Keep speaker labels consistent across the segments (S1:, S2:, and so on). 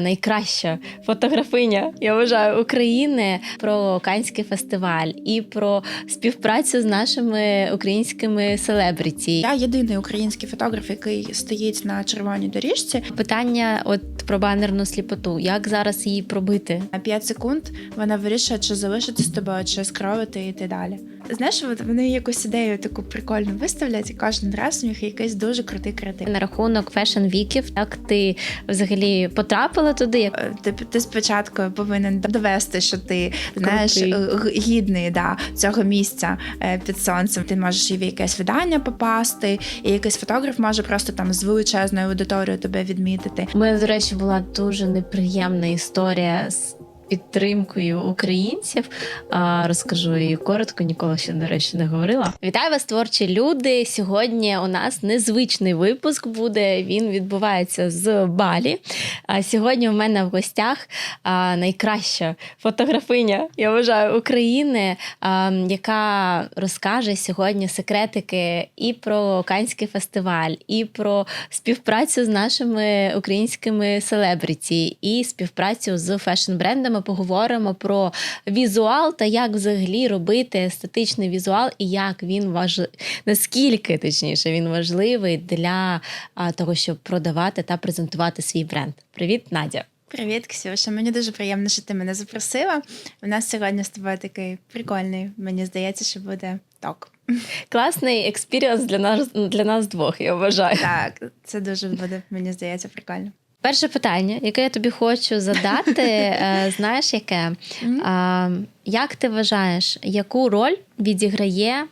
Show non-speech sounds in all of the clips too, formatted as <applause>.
S1: найкраща фотографиня, я вважаю, України про Канський фестиваль і про співпрацю з нашими українськими селебріті.
S2: Я єдиний український фотограф, який стоїть на червоній доріжці.
S1: Питання от про банерну сліпоту. Як зараз її пробити?
S2: На 5 секунд вона вирішує, чи залишити з тобою, чи скровити і йти далі. Знаєш, от вони якусь ідею таку прикольну виставлять, і кожен раз у них якийсь дуже крутий креатив.
S1: На рахунок фешн-віків, як ти взагалі потрапила туди?
S2: Е, Ти, ти спочатку повинен довести, що ти знаєш
S1: Крутий.
S2: е, гідний да, цього місця е, під сонцем. Ти можеш і в якесь видання попасти, і якийсь фотограф може просто там з величезною аудиторією тебе відмітити.
S1: У мене, до речі, була дуже неприємна історія з підтримкою українців. Розкажу її коротко, ніколи ще, до речі, не говорила. Вітаю вас, творчі люди. Сьогодні у нас незвичний випуск буде. Він відбувається з Балі. Сьогодні у мене в гостях найкраща фотографиня, я вважаю, України, яка розкаже сьогодні секретики і про Канський фестиваль, і про співпрацю з нашими українськими селебріті, і співпрацю з фешн-брендами. Поговоримо про візуал та як взагалі робити естетичний візуал, і як він важливий, наскільки точніше він важливий для того, щоб продавати та презентувати свій бренд. Привіт, Надя.
S2: Привіт, Ксюша. Мені дуже приємно, що ти мене запросила. У нас сьогодні з тобою такий прикольний. Мені здається, що буде ток.
S1: Класний експіріанс для нас для нас двох, я вважаю.
S2: Так, це дуже буде, мені здається, прикольно.
S1: Перше питання, яке я тобі хочу задати, <laughs> е, знаєш, яке? Як ти вважаєш, яку роль відіграє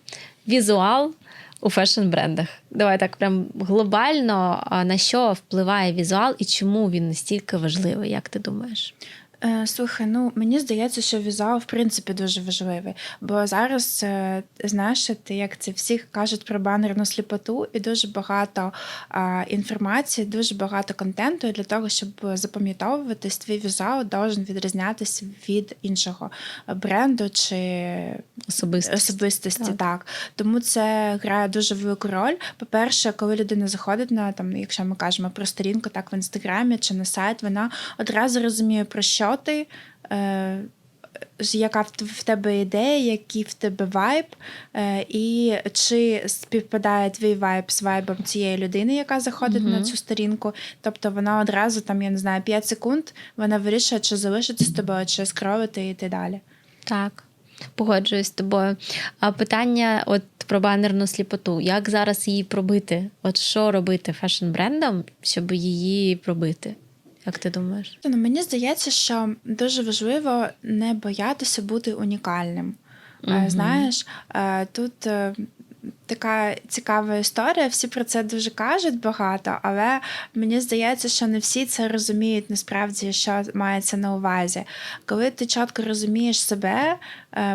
S1: візуал у фешн-брендах? Давай так прям глобально на що впливає візуал і чому він настільки важливий, як ти думаєш?
S2: Е, Слухай, ну мені здається, що візуал в принципі дуже важливий. Бо зараз е, знаєш, ти як це всі кажуть про банерну сліпоту, і дуже багато а, інформації, дуже багато контенту. І для того, щоб запам'ятовуватись, твій візуал должен відрізнятися від іншого бренду чи
S1: Особисто.
S2: особистості.
S1: Так.
S2: Так. тому це грає дуже велику роль. По-перше, коли людина заходить на там, якщо ми кажемо про сторінку, так в інстаграмі чи на сайт, вона одразу розуміє про що ти. Е- яка в тебе ідея, який в тебе вайб, е, і чи співпадає твій вайб з вайбом цієї людини, яка заходить на цю сторінку. Тобто вона одразу, там, я не знаю, 5 секунд, вона вирішує, чи залишити з тобою, чи скровити і йти далі.
S1: Так, погоджуюсь з тобою. А питання от про банерну сліпоту. Як зараз її пробити? От що робити фешн-брендам, щоб її пробити? Як ти думаєш?
S2: Ну, мені здається, що дуже важливо не боятися бути унікальним.
S1: Мгм.
S2: Знаєш, е, тут е, така цікава історія, всі про це дуже кажуть багато, але мені здається, що не всі це розуміють насправді, що мається на увазі. Коли ти чітко розумієш себе,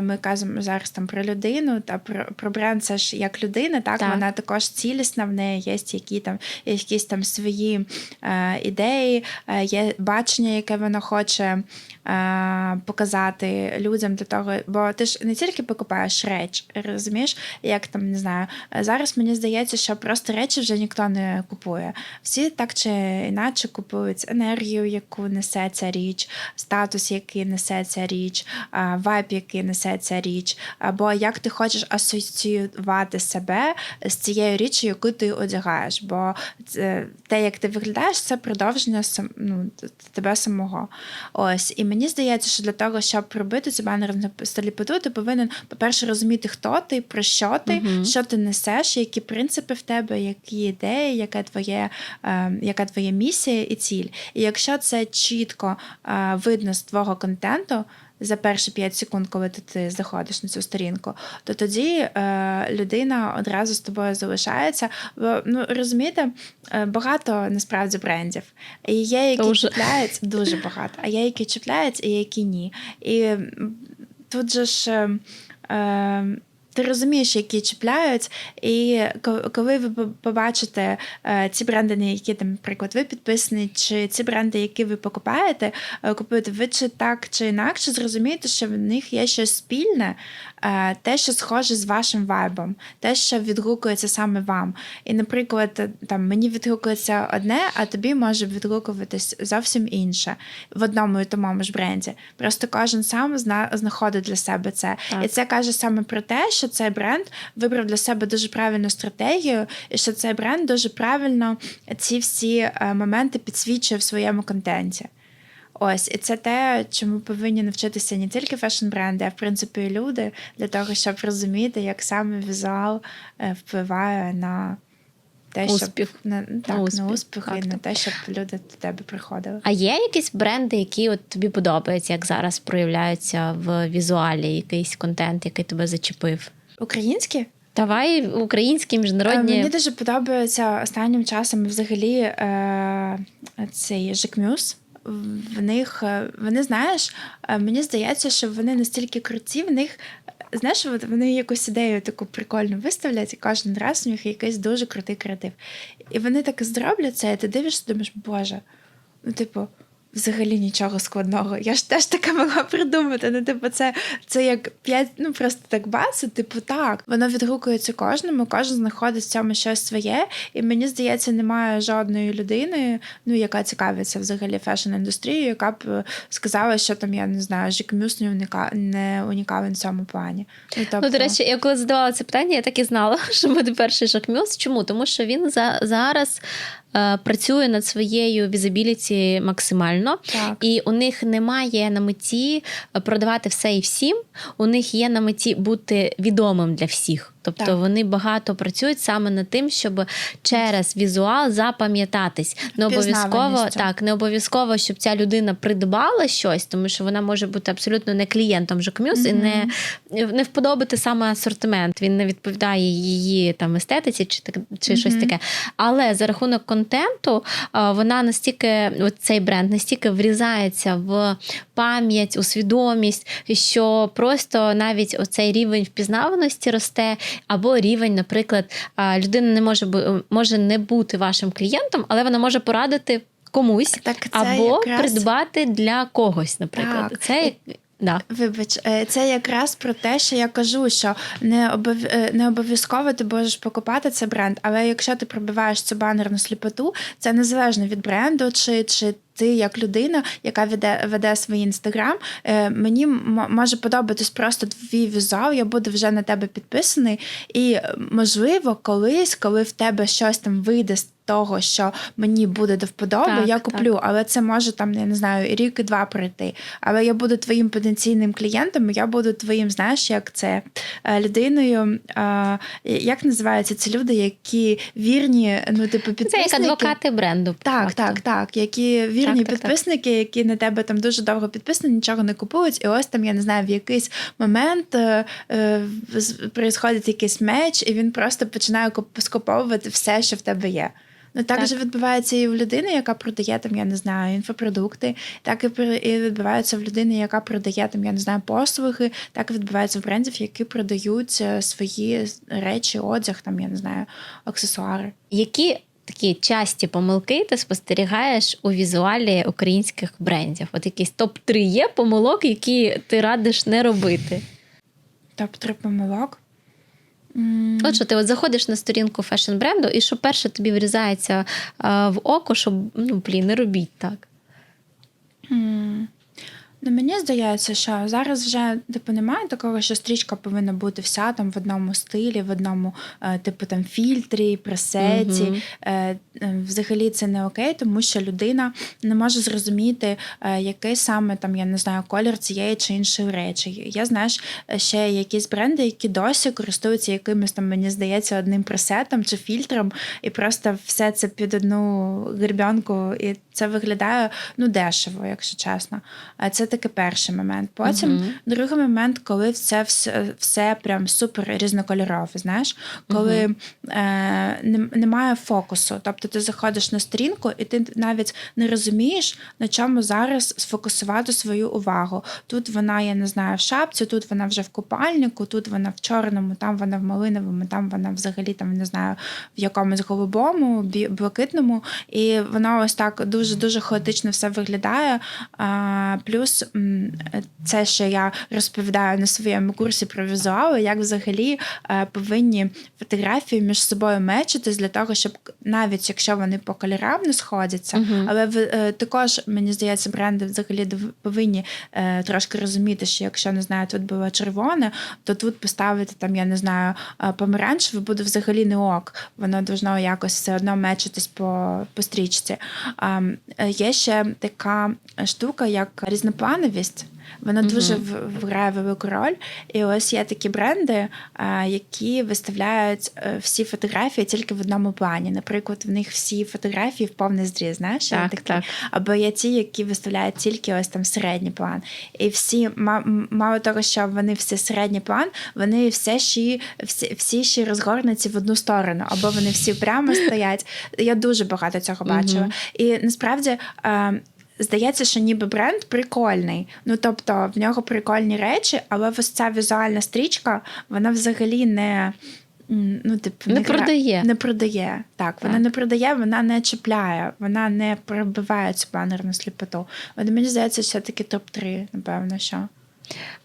S2: ми кажемо зараз там про людину та про, про бренд, це ж як людина, так,
S1: Так.
S2: вона також цілісна, в неї є які там якісь там свої е, ідеї, е, є бачення, яке вона хоче е, показати людям для того, бо ти ж не тільки покупаєш реч, розумієш, як там не знаю. е, Зараз мені здається, що просто речі вже ніхто не купує. Всі так чи інакше купують енергію, яку несе ця річ, статус, який несе ця річ, е, вайб, який несе ця річ, або як ти хочеш асоціювати себе з цією річчю, яку ти одягаєш. Бо те, як ти виглядаєш, це продовження сам, ну, тебе самого. Ось. І мені здається, що для того, щоб робити цю банерну сліпоту, ти повинен, по-перше, розуміти, хто ти, про що ти,
S1: Мгм.
S2: що ти несеш, які принципи в тебе, які ідеї, яка твоє, е, яка твоя місія і ціль. І якщо це чітко е, видно з твого контенту. За перші 5 секунд, коли ти, ти заходиш на цю сторінку, то тоді е, людина одразу з тобою залишається. Бо, ну розумієте, е, багато насправді брендів. І є, які
S1: Дуже.
S2: чіпляють дуже багато, а є, які чіпляють, і які ні. І тут же ж. Е, е, ти розумієш, які чіпляють, і коли ви побачите е, ці бренди, на які там, наприклад, ви підписані, чи ці бренди, які ви покупаєте, е, купуєте, ви чи так чи інакше зрозумієте, що в них є щось спільне, те, що схоже з вашим вайбом, те, що відгукується саме вам. І, наприклад, там мені відгукується одне, а тобі може відгукуватись зовсім інше в одному і тому ж бренді. Просто кожен сам зна- знаходить для себе це.
S1: Так.
S2: І це каже саме про те, що цей бренд вибрав для себе дуже правильну стратегію, і що цей бренд дуже правильно ці всі е, моменти підсвічує в своєму контенті. Ось, і це те, чому повинні навчитися не тільки фешн-бренди, а в принципі і люди для того, щоб розуміти, як саме візуал е, впливає на те,
S1: Успіх.
S2: щоб на, так, на
S1: успіх,
S2: успіх,
S1: так,
S2: і на те, щоб люди до тебе приходили.
S1: А є якісь бренди, які от тобі подобаються, як зараз проявляються в візуалі, якийсь контент, який тебе зачепив?
S2: Українські?
S1: Давай українські,
S2: Е,
S1: міжнародні.
S2: Мені дуже подобається останнім часом взагалі е, цей Жекмюс. В них е, вони знаєш, е, мені здається, що вони настільки круті, в них. Знаєш, от вони якусь ідею таку прикольну виставлять, і кожен раз у них якийсь дуже крутий креатив. І вони так зроблять це, і ти дивишся, думаєш, боже, ну, типу, взагалі нічого складного. Я ж теж таке могла придумати. Ну, типу, це, це як п'ять, ну просто так бацати, типу, так. Воно відгукується кожному, кожен знаходить в цьому щось своє. І мені здається, немає жодної людини, ну, яка цікавиться взагалі фешн-індустрією, яка б е, сказала, що там, я не знаю, Жікмюс не, уніка... не унікален в цьому плані. Ну, тобто...
S1: Ну, до речі, я коли задавала це питання, я так і знала, <laughs> що буде перший Жакмюс. Чому? Тому що він за, зараз працює над своєю візибіліті максимально,
S2: Так.
S1: і у них немає на меті продавати все і всім. У них є на меті бути відомим для всіх. Тобто
S2: Так.
S1: вони багато працюють саме над тим, щоб через візуал запам'ятатись. Не обов'язково так, не обов'язково, щоб ця людина придбала щось, тому що вона може бути абсолютно не клієнтом Жакмюс і не, не вподобати саме асортимент. Він не відповідає її там естетиці чи так чи щось таке. Але за рахунок контенту вона настільки, цей бренд настільки врізається в пам'ять, у свідомість, що просто навіть оцей рівень впізнаваності росте, або рівень, наприклад, людина не може може не бути вашим клієнтом, але вона може порадити комусь
S2: Так це
S1: або
S2: якраз-
S1: придбати для когось, наприклад.
S2: Так.
S1: Це да.
S2: Вибач, е, це якраз про те, що я кажу, що не обов... е, не обов'язково ти можеш покупати цей бренд, але якщо ти пробиваєш цю банерну сліпоту, це незалежно від бренду, чи, чи ти як людина, яка веде, веде свій інстаграм, е, мені може подобатись просто твій візуал, я буду вже на тебе підписаний. І е, можливо, колись, коли в тебе щось там вийде з того, що мені буде до вподоби,
S1: Так,
S2: я
S1: так.
S2: куплю, але це може там, я не знаю, рік і два пройти. Але я буду твоїм потенційним клієнтом, я буду твоїм, знаєш, як це е, людиною. е, Як називаються ці люди, які вірні, ну, типу,
S1: Це як адвокати бренду.
S2: Так, так, так. Які вірні
S1: Так, так, так.
S2: підписники, які на тебе там дуже довго підписані, нічого не купують, і ось там, я не знаю, в якийсь момент е, е, происходить якийсь меч, і він просто починає куп- скуповувати все, що в тебе є. Ну, так,
S1: Так.
S2: же відбувається і в людини, яка продає там, я не знаю, інфопродукти, так і, відбувається в людини, яка продає там, я не знаю, послуги, так і відбувається в брендів, які продають е, свої речі, одяг, там, я не знаю, аксесуари.
S1: Які такі часті помилки ти спостерігаєш у візуалі українських брендів? От якийсь топ-3 є помилок, які ти радиш не робити.
S2: Топ-3 помилок. М,
S1: От що ти от заходиш на сторінку фешн-бренду, і що перше тобі врізається а, в око, що ну блін, не робіть так.
S2: м. Ну, мені здається, що зараз вже типу немає такого, що стрічка повинна бути вся там в одному стилі, в одному, е, типу там фільтрі, пресеті. Е, Взагалі це не окей, тому що людина не може зрозуміти, який саме там, я не знаю, колір цієї чи іншої речі. Я знаєш ще якісь бренди, які досі користуються якимось там, мені здається, одним пресетом чи фільтром, і просто все це під одну гребенку, і це виглядає ну дешево, якщо чесно. Це такий перший момент. Потім
S1: Мгм.
S2: другий момент, коли це все, все прям супер різнокольорове, знаєш, коли е, немає фокусу. Тобто ти заходиш на сторінку, і ти навіть не розумієш, на чому зараз сфокусувати свою увагу. Тут вона, я не знаю, в шапці, тут вона вже в купальнику, тут вона в чорному, там вона в малиновому, там вона взагалі там не знаю в якомусь голубому, блакитному. І воно ось так дуже дуже хаотично все виглядає. А, плюс це, що я розповідаю на своєму курсі про візуали, як взагалі е, повинні фотографії між собою мечитись для того, щоб навіть якщо вони по кольорам не сходяться,
S1: Мгм.
S2: але в- е, також мені здається, бренди взагалі повинні е, трошки розуміти, що якщо не знаю, тут було червоне, то тут поставити там, я не знаю, помаранчеве буде взагалі не ок. Воно должно якось все одно мечитись по, по стрічці. Е, є ще така штука, як різноплановість. Вона
S1: Мгм.
S2: дуже грає велику роль. І ось є такі бренди, які виставляють е, всі фотографії тільки в одному плані. Наприклад, в них всі фотографії в повний зріз. Знаєш,
S1: Так,
S2: такі?
S1: так.
S2: Або є ті, які виставляють тільки ось там середній план. І всі, мало того, що вони всі середній план, вони все ще всі, всі ще розгорнуті в одну сторону, або вони всі прямо <laughs> стоять. Я дуже багато цього бачила.
S1: Мгм.
S2: І насправді. Здається, що ніби бренд прикольний. Ну тобто в нього прикольні речі, але ось ця візуальна стрічка, вона взагалі не. Ну, типу,
S1: Не
S2: не
S1: продає.
S2: Не продає. Так, вона
S1: Так.
S2: не продає, вона не чіпляє, вона не пробиває цю банерну сліпоту. От мені здається, все-таки топ-3, напевно, що.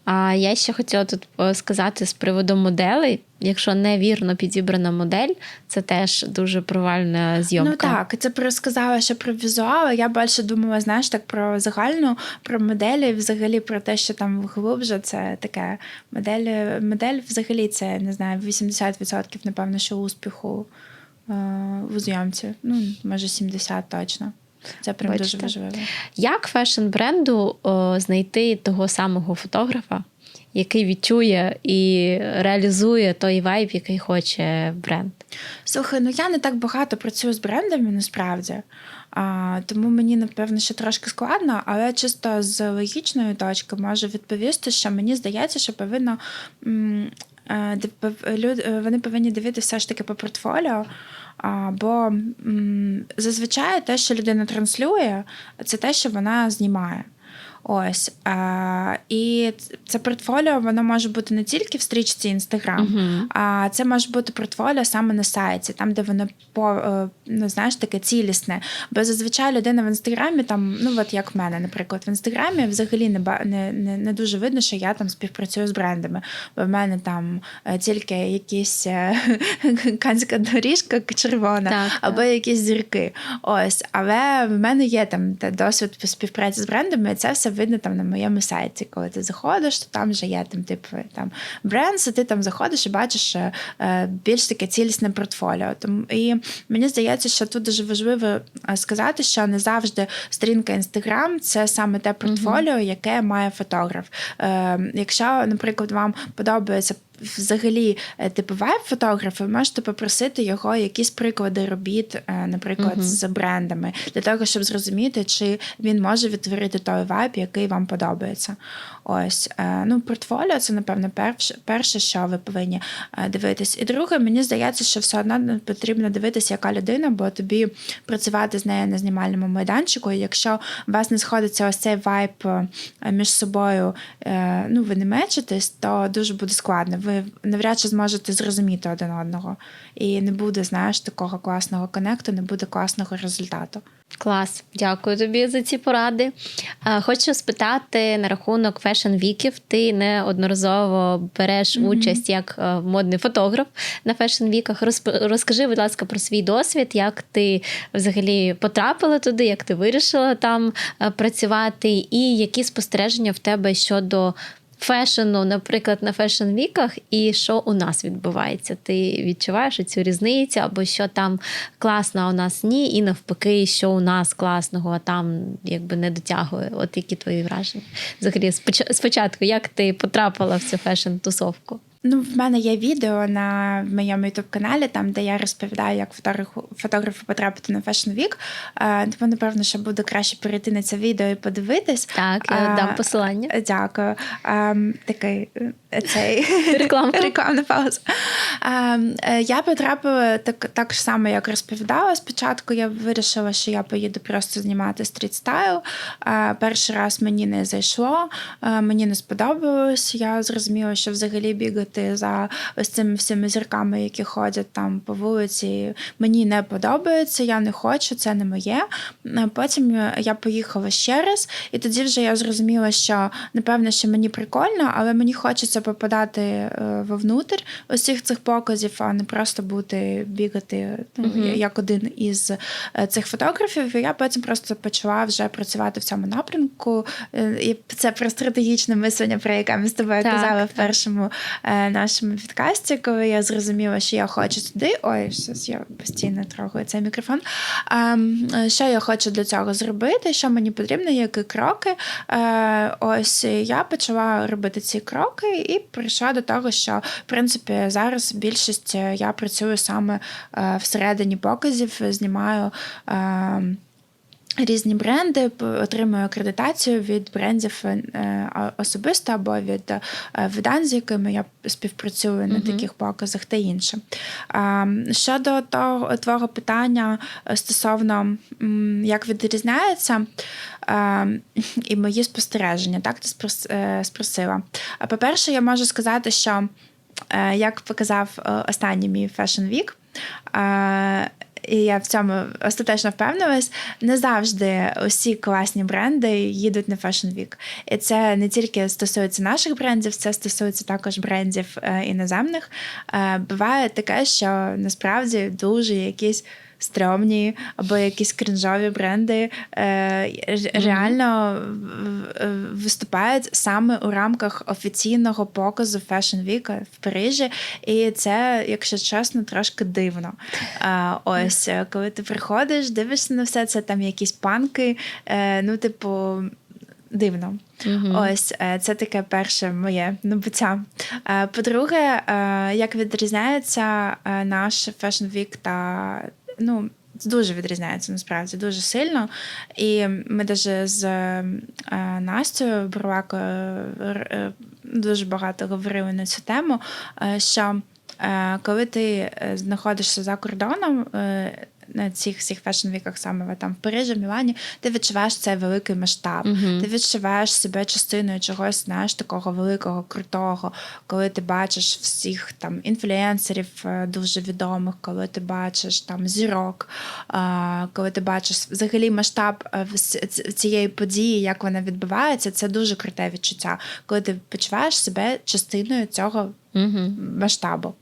S1: А я ще хотіла тут е, сказати з приводу моделей. Якщо невірно підібрана модель, це теж дуже провальна зйомка.
S2: Ну так, це про сказала, що про візуал. Я більше думала, знаєш, так про загальну, про моделі, взагалі про те, що там глибже, це таке модель. Модель взагалі це не знаю, 80% напевно, що успіху е, у зйомці. Ну, може, 70 точно. Це прям
S1: Бачите.
S2: дуже важливо.
S1: Як фешн-бренду о, знайти того самого фотографа, який відчує і реалізує той вайб, який хоче бренд?
S2: Слухай, ну я не так багато працюю з брендами насправді. А, тому мені, напевно, ще трошки складно, але чисто з логічної точки можу відповісти, що мені здається, що повинно. м, е, де пов- люд- е, Вони повинні дивитися все ж таки по портфоліо. А, Бо зазвичай те, що людина транслює, це те, що вона знімає. Ось. А, і це портфоліо воно може бути не тільки в стрічці Інстаграм,
S1: Мгм.
S2: а це може бути портфоліо саме на сайті, там, де воно по е, ну, знаєш, таке цілісне. Бо зазвичай людина в інстаграмі, там, ну от як в мене, наприклад, в інстаграмі взагалі не, не, не, не дуже видно, що я там співпрацюю з брендами. Бо в мене там е, тільки якісь е, <laughs> канська доріжка червона,
S1: Так,
S2: або
S1: так.
S2: якісь зірки. Ось, але в мене є там досвід співпраці з брендами, і це все видно там на моєму сайті. Коли ти заходиш, то там вже є там, типу, там бренд, і ти там заходиш і бачиш е, е, більш таке цілісне портфоліо. Тому і мені здається, що тут дуже важливо е, сказати, що не завжди сторінка Інстаграм це саме те портфоліо, яке має фотограф. Е, якщо, наприклад, вам подобається. Взагалі, е, типу вайб фотографа, ви можете попросити його якісь приклади робіт, е, наприклад,
S1: Мгм.
S2: з брендами, для того, щоб зрозуміти, чи він може відтворити той вайб, який вам подобається. Ось е, ну, портфоліо це, напевно, перше, перше, що ви повинні дивитись. І друге, мені здається, що все одно потрібно дивитися, яка людина, бо тобі працювати з нею на знімальному майданчику. І якщо у вас не сходиться ось цей вайб між собою, ну ви не мечитесь, то дуже буде складно. Ви навряд чи зможете зрозуміти один одного. І не буде, знаєш, такого класного конекту, не буде класного результату.
S1: Клас, дякую тобі за ці поради. Хочу спитати на рахунок фешн-віків. Ти неодноразово береш
S2: Мгм.
S1: участь як е, модний фотограф на фешн-віках. Розкажи, будь ласка, про свій досвід, як ти взагалі потрапила туди, як ти вирішила там е, працювати, і які спостереження в тебе щодо. Фешену, наприклад, на фешн-віках, і що у нас відбувається? Ти відчуваєш цю різницю, або що там класно, а у нас ні, і навпаки, що у нас класного, а там якби не дотягує. От які твої враження? Взагалі, споч- спочатку, як ти потрапила в цю фешн-тусовку?
S2: Ну, в мене є відео на моєму youtube каналі, там де я розповідаю, як фотографу, фотографу потрапити на Fashion Week. Е, Тому, напевно, що буде краще перейти на це відео і подивитись.
S1: Так, я
S2: А,
S1: дам посилання.
S2: Дякую. Ем, такий е, цей <laughs>
S1: Рекламка.
S2: рекламна пауза. Е, Я потрапила так, так само, як розповідала. Спочатку я вирішила, що я поїду просто знімати стріт-стайл. Е, Перший раз мені не зайшло, е, мені не сподобалось. Я зрозуміла, що взагалі бігати стежити за ось цими всіми зірками, які ходять там по вулиці. Мені не подобається, я не хочу, це не моє. Е, Потім я поїхала ще раз, і тоді вже я зрозуміла, що напевно, що мені прикольно, але мені хочеться попадати е, вовнутрь усіх цих показів, а не просто бути бігати ну, як один із е, цих фотографів. І я потім просто почала вже працювати в цьому напрямку. Е, І це про стратегічне мислення, про яке ми з тобою
S1: Так,
S2: казали в першому е, нашому підкасті, коли я зрозуміла, що я хочу сюди. Ой, щось я постійно трогаю цей мікрофон. Ем, Що я хочу для цього зробити? Що мені потрібно, які кроки? Е, Ось я почала робити ці кроки і прийшла до того, що в принципі зараз більшість е, я працюю саме е, всередині показів, знімаю. Різні бренди отримую акредитацію від брендів е, особисто або від е, видань, з якими я співпрацюю на таких показах та інше. Щодо того твого питання е, стосовно як відрізняється і мої спостереження, так ти спрос- спросила. По-перше, я можу сказати, що як показав останній мій Fashion Week, і я в цьому остаточно впевнилась, не завжди усі класні бренди їдуть на Fashion Week. І це не тільки стосується наших брендів, це стосується також брендів е, іноземних. Е, буває таке, що насправді дуже якісь. Стрьомні або якісь кринжові бренди е, реально виступають саме у рамках офіційного показу Fashion Week в Парижі. І це, якщо чесно, трошки дивно. А, ось, е, коли ти приходиш, дивишся на все це, там якісь панки, е, ну, типу, дивно.
S1: Мгм.
S2: Ось е, це таке перше моє набуття. Е, По-друге, е, як відрізняється е, наш Fashion Week та ну. Дуже відрізняється насправді дуже сильно. І ми даже з е, Настю Бурлакою р- е, дуже багато говорили на цю тему. е, Що е, коли ти е, знаходишся за кордоном, е, на цих всіх фешн-віках, саме там в Парижі, Мілані, ти відчуваєш цей великий масштаб.
S1: Мгм.
S2: Ти відчуваєш себе частиною чогось, знаєш, такого великого, крутого, коли ти бачиш всіх там інфлюенсерів е, дуже відомих, коли ти бачиш там зірок, коли ти бачиш взагалі масштаб е, цієї події, як вона відбувається, це дуже круте відчуття, коли ти почуваєш себе частиною цього
S1: Мгм.
S2: масштабу.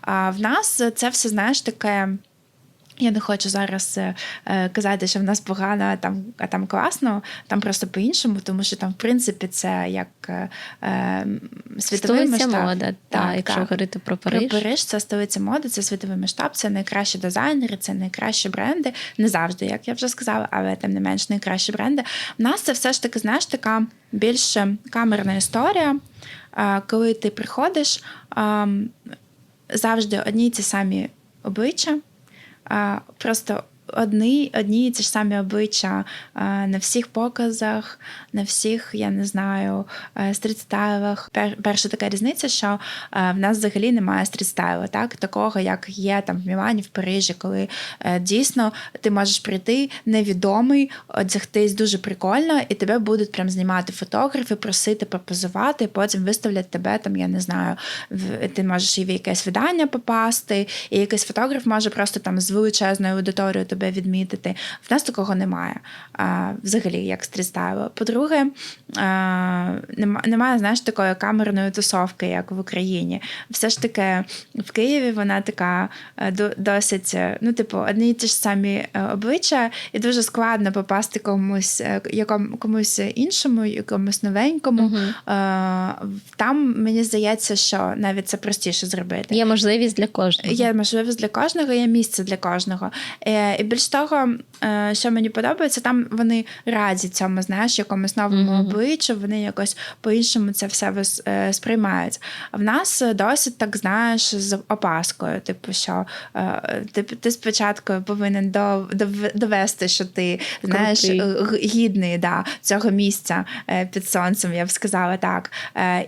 S2: А в нас це все, знаєш, таке. Я не хочу зараз е, е, казати, що в нас погано, а там, а там класно, там просто по-іншому, тому що там, в принципі, це як е, е, світовий
S1: Столиця
S2: масштаб.
S1: мода, та,
S2: Так,
S1: якщо
S2: так.
S1: говорити про Париж.
S2: Про Париж це столиця моди, це світовий масштаб, це найкращі дизайнери, це найкращі бренди. Не завжди, як я вже сказала, але тим не менш найкращі бренди. У нас це все ж таки, знаєш, така більш камерна історія. Коли ти приходиш, завжди одні й ті самі обличчя, просто одні, одні і ті ж самі обличчя на всіх показах, на всіх, я не знаю, е, стрітстайлах. Перша така різниця, що е, в нас взагалі немає стрітстайлу, так? такого, як є там в Мілані, в Парижі, коли е, дійсно ти можеш прийти невідомий, одягтись дуже прикольно, і тебе будуть прям знімати фотографи, просити пропозувати, потім виставлять тебе там, я не знаю, ти можеш і в якесь видання попасти, і якийсь фотограф може просто там з величезною аудиторією тебе відмітити. В нас такого немає. А, взагалі, як стрітстайлу. По-друге, а, немає, знаєш, такої камерної тусовки, як в Україні. Все ж таки в Києві вона така е, досить, е, ну, типу, одні й ті ж самі е, обличчя, і дуже складно попасти комусь, якому, комусь іншому, якомусь новенькому. Е, Там мені здається, що навіть це простіше зробити.
S1: Є можливість для кожного.
S2: Є можливість для кожного, є місце для кожного. І більш того, е, що мені подобається, там вони раді цьому, знаєш, якомусь новому
S1: Мгм.
S2: обличчю, вони якось по-іншому це все е, сприймають. А в нас досить так, знаєш, з опаскою. Типу, що е, ти, ти спочатку повинен довести, що ти знаєш,
S1: Крутий.
S2: гідний да, цього місця під сонцем, я б сказала так.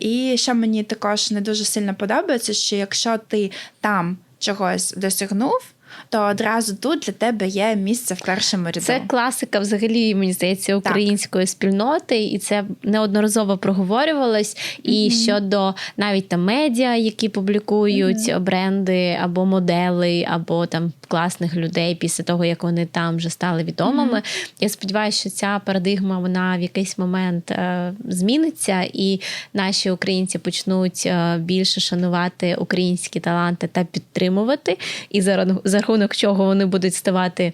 S2: І що мені також не дуже сильно подобається, що якщо ти там чогось досягнув. То одразу тут для тебе є місце в першому ряду.
S1: Це класика, взагалі, мені здається, української спільноти, і це неодноразово проговорювалось. І
S2: Мгм.
S1: щодо навіть там медіа, які публікують бренди або модели, або там класних людей після того, як вони там вже стали відомими. Я сподіваюся, що ця парадигма вона в якийсь момент е, зміниться, і наші українці почнуть е, більше шанувати українські таланти та підтримувати, і за рахунок чого вони будуть ставати.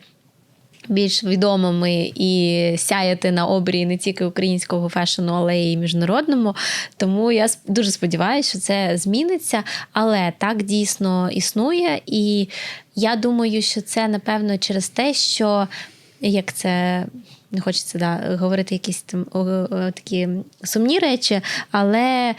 S1: Більш відомими і сяяти на обрії не тільки українського фешену, але й міжнародному. Тому я дуже сподіваюся, що це зміниться. Але так дійсно існує. І я думаю, що це напевно через те, що як це не хочеться да, говорити якісь там о, о, такі сумні речі, але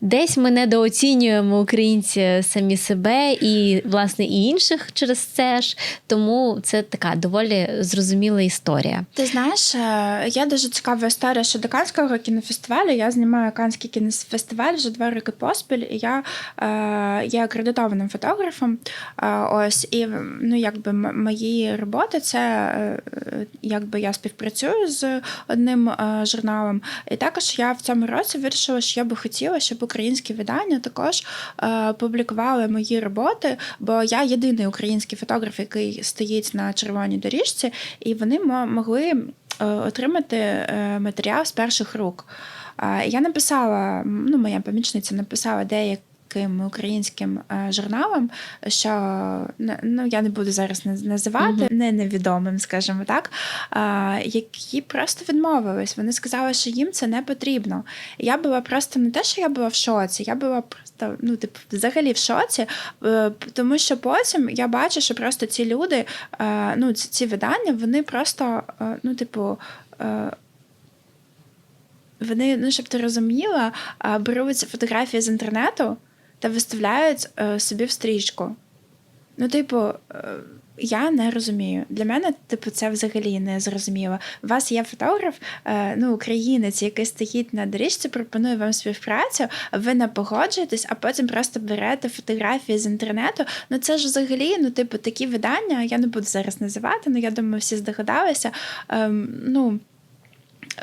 S1: десь ми недооцінюємо українці самі себе і, власне, і інших через це ж. Тому це така доволі зрозуміла історія.
S2: Ти знаєш, е, є дуже цікава історія щодо Канського кінофестивалю. Я знімаю Канський кінофестиваль вже два роки поспіль, і я е, є акредитованим фотографом. Е, ось і ну, якби мої роботи це е, якби я співпрацюю з одним е, журналом. І також я в цьому році вирішила, що я би хотіла, щоб українські видання також е, публікували мої роботи, бо я єдиний український фотограф, який стоїть на червоній доріжці, і вони могли е, отримати матеріал з перших рук. Я написала, ну, моя помічниця написала деяким українським е, журналам, що ну, я не буду зараз наз- називати, не невідомим, скажімо так, які просто відмовились. Вони сказали, що їм це не потрібно. Я була просто не те, що я була в шоці, я була просто ну, типу, взагалі в шоці, е, тому що потім я бачу, що просто ці люди, е, ну, ці, видання, вони просто, ну, типу. Вони, ну, щоб ти розуміла, беруть фотографії з інтернету та виставляють е, собі в стрічку. Ну, типу, е, я не розумію. Для мене, типу, це взагалі не зрозуміло. У вас є фотограф, е, ну, українець, який стоїть на доріжці, пропонує вам співпрацю, ви не погоджуєтесь, а потім просто берете фотографії з інтернету. Ну, це ж взагалі, ну, типу, такі видання, я не буду зараз називати, але я думаю, всі здогадалися. Ем, ну,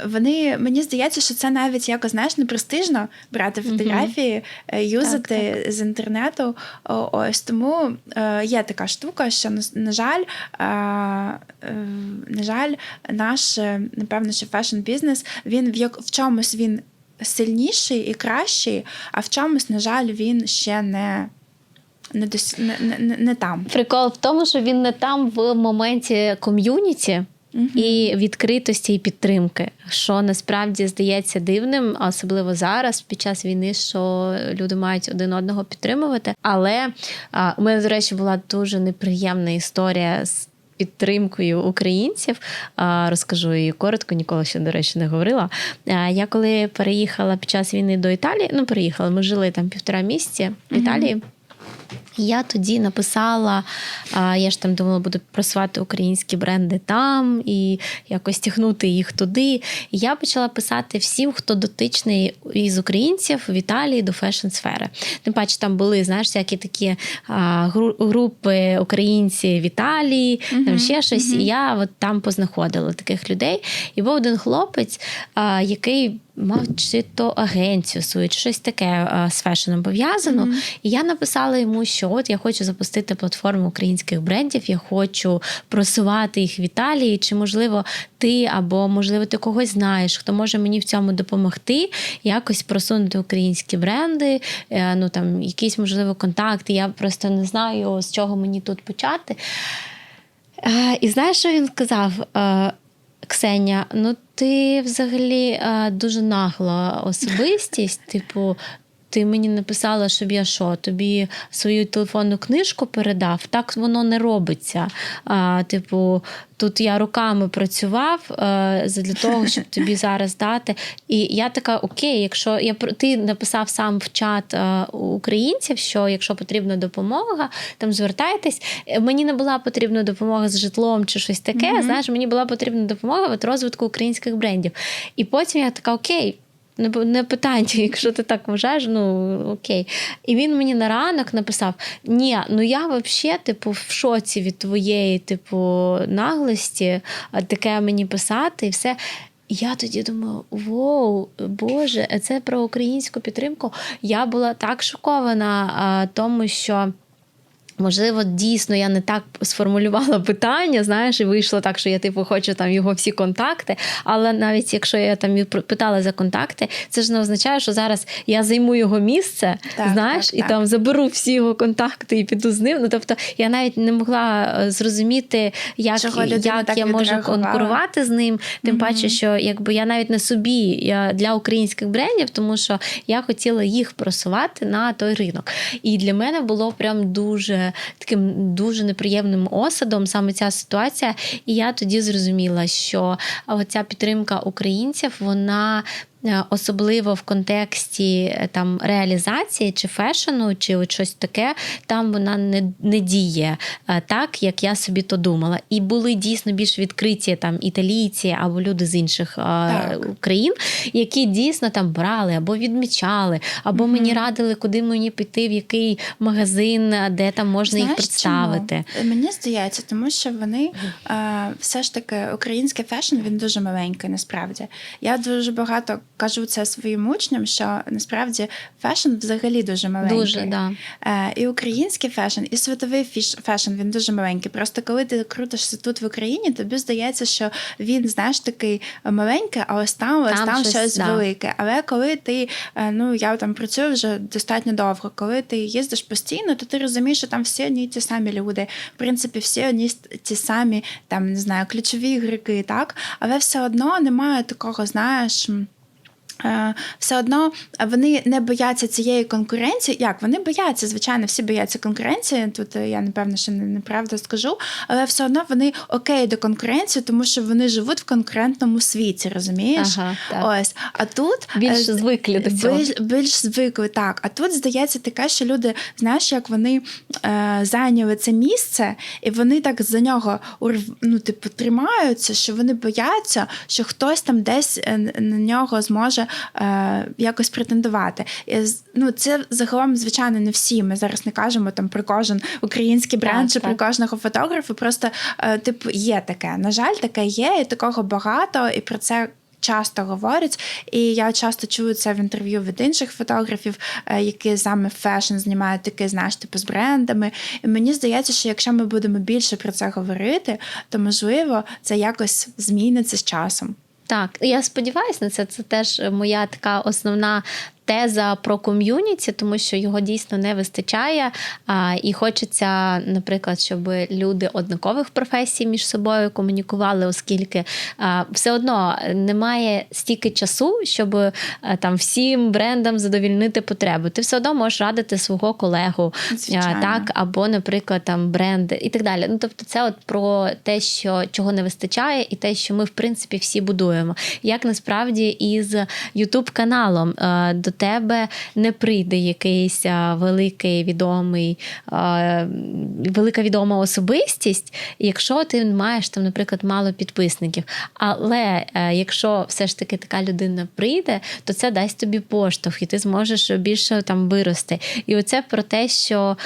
S2: вони мені здається, що це навіть якось знаєш непрестижно брати фотографії, е, юзати з інтернету. Ось тому е, є така штука, що на, жаль, е, на жаль, наш напевно, що фешн-бізнес він в як в чомусь він сильніший і кращий, а в чомусь, на жаль, він ще не, не, дос... не, не, не, не там.
S1: Прикол в тому, що він не там в моменті ком'юніті. І відкритості і підтримки, що насправді здається дивним, особливо зараз, під час війни, що люди мають один одного підтримувати. Але а, у мене, до речі, була дуже неприємна історія з підтримкою українців. А, розкажу її коротко, ніколи ще, до речі, не говорила. А, я коли переїхала під час війни до Італії, ну переїхала, ми жили там півтора місяці в Італії. Я тоді написала, я ж там думала, буду просувати українські бренди там і якось тягнути їх туди. І я почала писати всім, хто дотичний із українців в Італії до фешн-сфери. Тим паче там були, знаєш, всякі такі групи українці в Італії, там ще щось. І я от там познаходила таких людей. І був один хлопець, який. Мав чи то агенцію свою, чи щось таке а, з фешеном пов'язано. І я написала йому, що от я хочу запустити платформу українських брендів, я хочу просувати їх в Італії. Чи можливо ти або можливо ти когось знаєш, хто може мені в цьому допомогти, якось просунути українські бренди, е, ну там якісь можливо контакти. Я просто не знаю, з чого мені тут почати. Е, І знаєш, що він сказав? Е, Ксеня, ну ти взагалі е, дуже нагла особистість. Типу, ти мені написала, щоб я що, тобі свою телефонну книжку передав. Так воно не робиться. А, Типу, тут я руками працював е, для того, щоб тобі зараз дати. І я така: окей, якщо я ти написав сам в чат е, українців, що якщо потрібна допомога, там звертайтесь. Мені не була потрібна допомога з житлом чи щось таке. Знаєш, мені була потрібна допомога в розвитку українських брендів. І потім я така, окей. Не, не питання, <laughs> якщо ти так вважаєш, ну окей. І він мені на ранок написав: Ні, ну я взагалі, типу, в шоці від твоєї, типу, наглості, таке мені писати і все. Я тоді думаю, воу, Боже, це про українську підтримку. Я була так шокована а, тому, що. Можливо, дійсно я не так сформулювала питання, знаєш, і вийшло так, що я типу хочу там його всі контакти. Але навіть якщо я там питала за контакти, це ж не означає, що зараз я займу його місце,
S2: Так,
S1: знаєш,
S2: так,
S1: і
S2: так.
S1: там заберу всі його контакти і піду з ним. Ну тобто я навіть не могла е, зрозуміти, як,
S2: Чого
S1: як я можу конкурувати з ним. Тим
S2: Мгм.
S1: паче, що якби я навіть не собі я для українських брендів, тому що я хотіла їх просувати на той ринок. І для мене було прям дуже таким дуже неприємним осадом саме ця ситуація. І я тоді зрозуміла, що ця підтримка українців, вона. Е, Особливо в контексті е, там реалізації чи фешену, чи от щось таке, там вона не, не діє е, так, як я собі то думала. І були дійсно більш відкриті там італійці або люди з інших
S2: Так.
S1: країн, які дійсно там брали або відмічали, або
S2: Мгм.
S1: мені радили, куди мені піти, в який магазин, де там можна їх представити.
S2: чому? Мені здається, тому що вони все ж таки український фешн він дуже маленький, насправді. Я дуже багато кажу це своїм учням, що насправді фешн взагалі дуже маленький.
S1: Дуже да.
S2: Е, і український фешн, і світовий фіш- фешн він дуже маленький. Просто коли ти крутишся тут в Україні, тобі здається, що він знаєш такий маленький, а ось там, ось
S1: Там
S2: там,
S1: щось,
S2: щось,
S1: да.
S2: велике. Але коли ти е, ну я там працюю вже достатньо довго, коли ти їздиш постійно, то ти розумієш, що там всі одні й ті самі люди. В принципі, всі одні ті самі, там не знаю, ключові ігроки, так, але все одно немає такого, знаєш. Е, Все одно вони не бояться цієї конкуренції. Як вони бояться, звичайно, всі бояться конкуренції. Тут е, я напевно ще не- неправду скажу, але все одно вони окей до конкуренції, тому що вони живуть в конкурентному світі, розумієш?
S1: Ага, так.
S2: Ось, а тут
S1: Більш
S2: е,
S1: звикли до цього.
S2: більш, більш звикли, так. А тут здається таке, що люди, знаєш, як вони е, зайняли це місце, і вони так за нього ну, типу, тримаються, що вони бояться, що хтось там десь на нього зможе е, якось претендувати. І, ну, це загалом, звичайно, не всі. Ми зараз не кажемо там про кожен український бренд
S1: Так,
S2: чи про кожного фотографа. Просто е, типу є таке. На жаль, таке є, і такого багато, і про це. Часто говорять, і я часто чую це в інтерв'ю від інших фотографів, е, які саме фешн знімають таке, знаєш, типу з брендами. І мені здається, що якщо ми будемо більше про це говорити, то можливо це якось зміниться з часом.
S1: Так, я сподіваюся на це. Це теж моя така основна теза про ком'юніті, тому що його дійсно не вистачає. А, і хочеться, наприклад, щоб люди однакових професій між собою комунікували, оскільки а, все одно немає стільки часу, щоб а, там всім брендам задовільнити потребу. Ти все одно можеш радити свого колегу, а,
S2: Звичайно.
S1: так, або, наприклад, там бренд і так далі. Ну тобто, це от про те, що чого не вистачає, і те, що ми в принципі всі будуємо. Як насправді із Ютуб каналом е, до тебе не прийде якийсь великий відомий, велика відома особистість, якщо ти маєш там, наприклад, мало підписників. Але е, якщо все ж таки така людина прийде, то це дасть тобі поштовх, і ти зможеш більше там вирости. І оце про те, що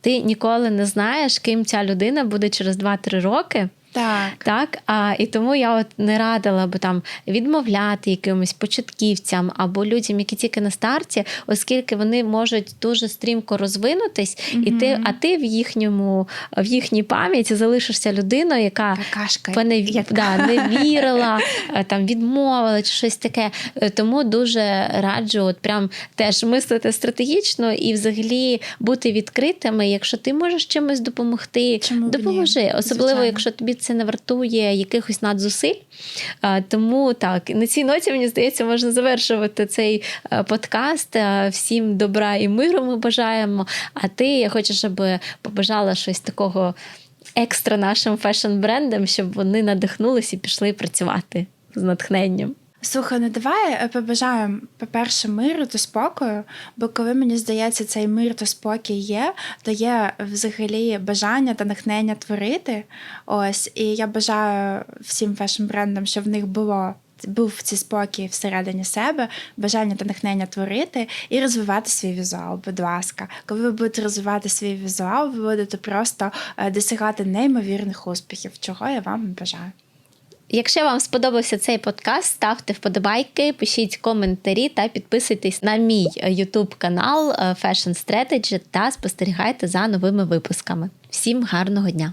S1: ти ніколи не знаєш, ким ця людина буде через 2-3 роки.
S2: Так.
S1: Так, а, і тому я от не радила би там відмовляти якимось початківцям або людям, які тільки на старті, оскільки вони можуть дуже стрімко розвинутись, і ти, а ти в їхньому в їхній пам'яті залишишся людиною, яка
S2: Какашка.
S1: Пане
S2: Як-
S1: да, не вірила, е, там відмовила чи щось таке. Е, Тому дуже раджу, от прям теж мислити стратегічно і взагалі бути відкритими. Якщо ти можеш чимось допомогти,
S2: Чому
S1: допоможи. Особливо,
S2: Звичайно.
S1: якщо тобі це не вартує якихось надзусиль. Тому так, на цій ноті, мені здається, можна завершувати цей е, подкаст. Е, Всім добра і миру ми бажаємо. А ти я хочу, щоб побажала щось такого екстра нашим фешн-брендам, щоб вони надихнулись і пішли працювати з натхненням.
S2: Слухай, ну давай е, побажаємо, по-перше, миру та спокою, бо коли мені здається, цей мир та спокій є, то є взагалі бажання та натхнення творити. Ось, і я бажаю всім фешн-брендам, щоб в них було був цей спокій всередині себе, бажання та натхнення творити і розвивати свій візуал. Будь ласка, коли ви будете розвивати свій візуал, ви будете просто е, досягати неймовірних успіхів, чого я вам бажаю.
S1: Якщо вам сподобався цей подкаст, ставте вподобайки, пишіть коментарі та підписуйтесь на мій YouTube канал е, Fashion Strategy та спостерігайте за новими випусками. Всім гарного дня!